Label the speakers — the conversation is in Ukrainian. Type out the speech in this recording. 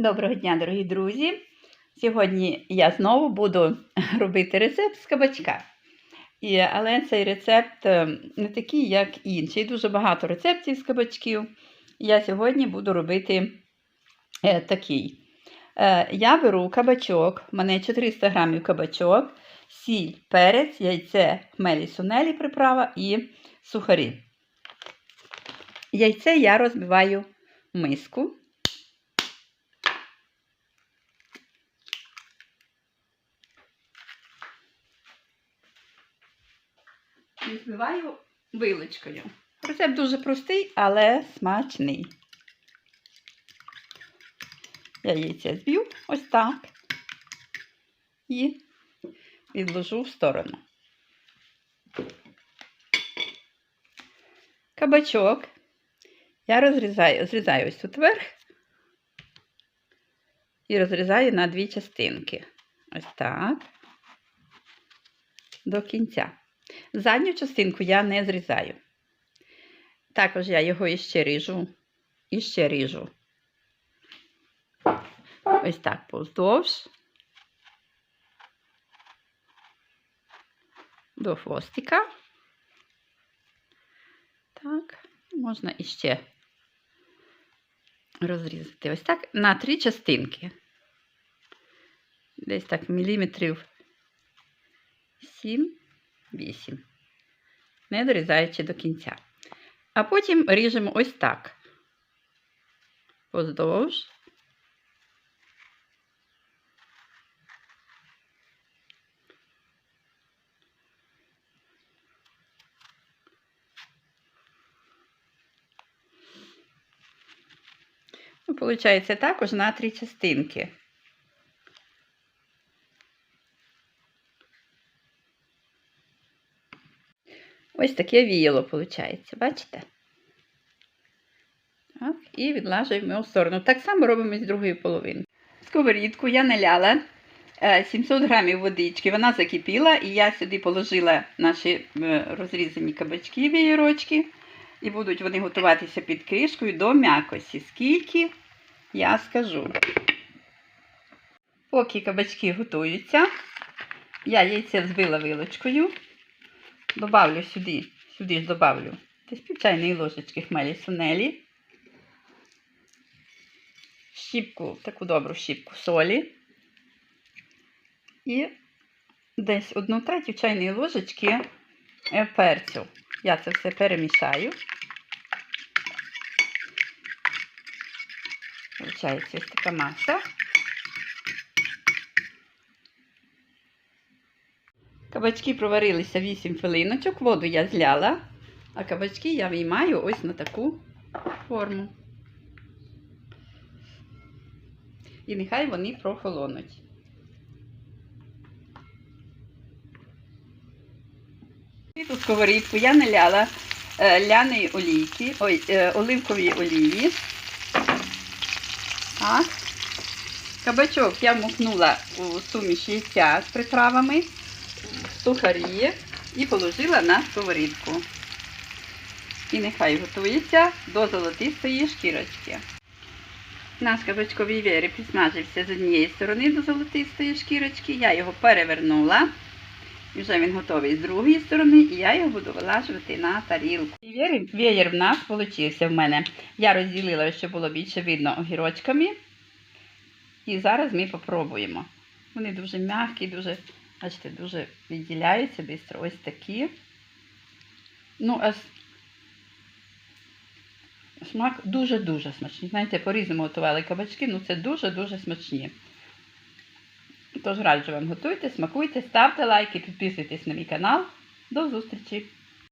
Speaker 1: Доброго дня, дорогі друзі! Сьогодні я знову буду робити рецепт з кабачка. І, але цей рецепт е, не такий, як інший. Дуже багато рецептів з кабачків. Я сьогодні буду робити е, такий. Е, я беру кабачок, в мене 400 грамів кабачок, сіль, перець, яйце, хмелі сунелі приправа і сухарі. Яйце я розбиваю в миску. Збиваю вилочкою. Рецепт дуже простий, але смачний. Я яйця зб'ю ось так і відложу в сторону. Кабачок я розрізаю, зрізаю ось тут верх і розрізаю на дві частинки. Ось так. До кінця. Задню частинку я не зрізаю. Також я його іще ріжу, іще ріжу. Ось так повздовж. До хвостика. Так, можна іще розрізати. Ось так на три частинки. Десь так міліметрів 7. 8, не дорізаючи до кінця. А потім ріжемо ось так. Поздовж. Ну, Получається також на три частинки. Ось таке віяло, виходить, бачите? Так, І відлажуємо в сторону. Так само робимо з другої половини. Сковорідку я наляла 700 грамів водички, вона закипіла, і я сюди положила наші е, розрізані кабачки вієрочки. І будуть вони готуватися під кришкою до м'якості. Скільки я скажу. Поки кабачки готуються, я яйце взбила вилочкою. Добавлю сюди, сюди ж добавлю десь пів чайної ложечки хмелі сунелі, щіпку, таку добру щіпку солі і десь одну третю чайної ложечки е, перцю. Я це все перемішаю. Получається ось така маса. Кабачки проварилися 8 хвилиночок, воду я зляла, а кабачки я виймаю ось на таку форму. І нехай вони прохолонуть. І ту сковорідку я наляла е, ляної олійки, ой, е, оливкової олії. Так. Кабачок я вмокнула у суміш яйця з приправами сухарі і положила на сковорідку. І нехай готується до золотистої шкірочки. Наш кабачковий вєрі підсмажився з однієї сторони до золотистої шкірочки. Я його перевернула. І вже він готовий з другої сторони, і я його буду вилажувати на тарілку. І веєр в нас вийшов в мене. Я розділила, щоб було більше видно огірочками. І зараз ми попробуємо. Вони дуже м'які, дуже Бачите, дуже відділяються швидко. Ось такі. Ну, а смак дуже-дуже смачний. Знаєте, по-різному готували кабачки, ну це дуже-дуже смачні. Тож раджу вам готуйте, смакуйте, ставте лайки, підписуйтесь на мій канал. До зустрічі!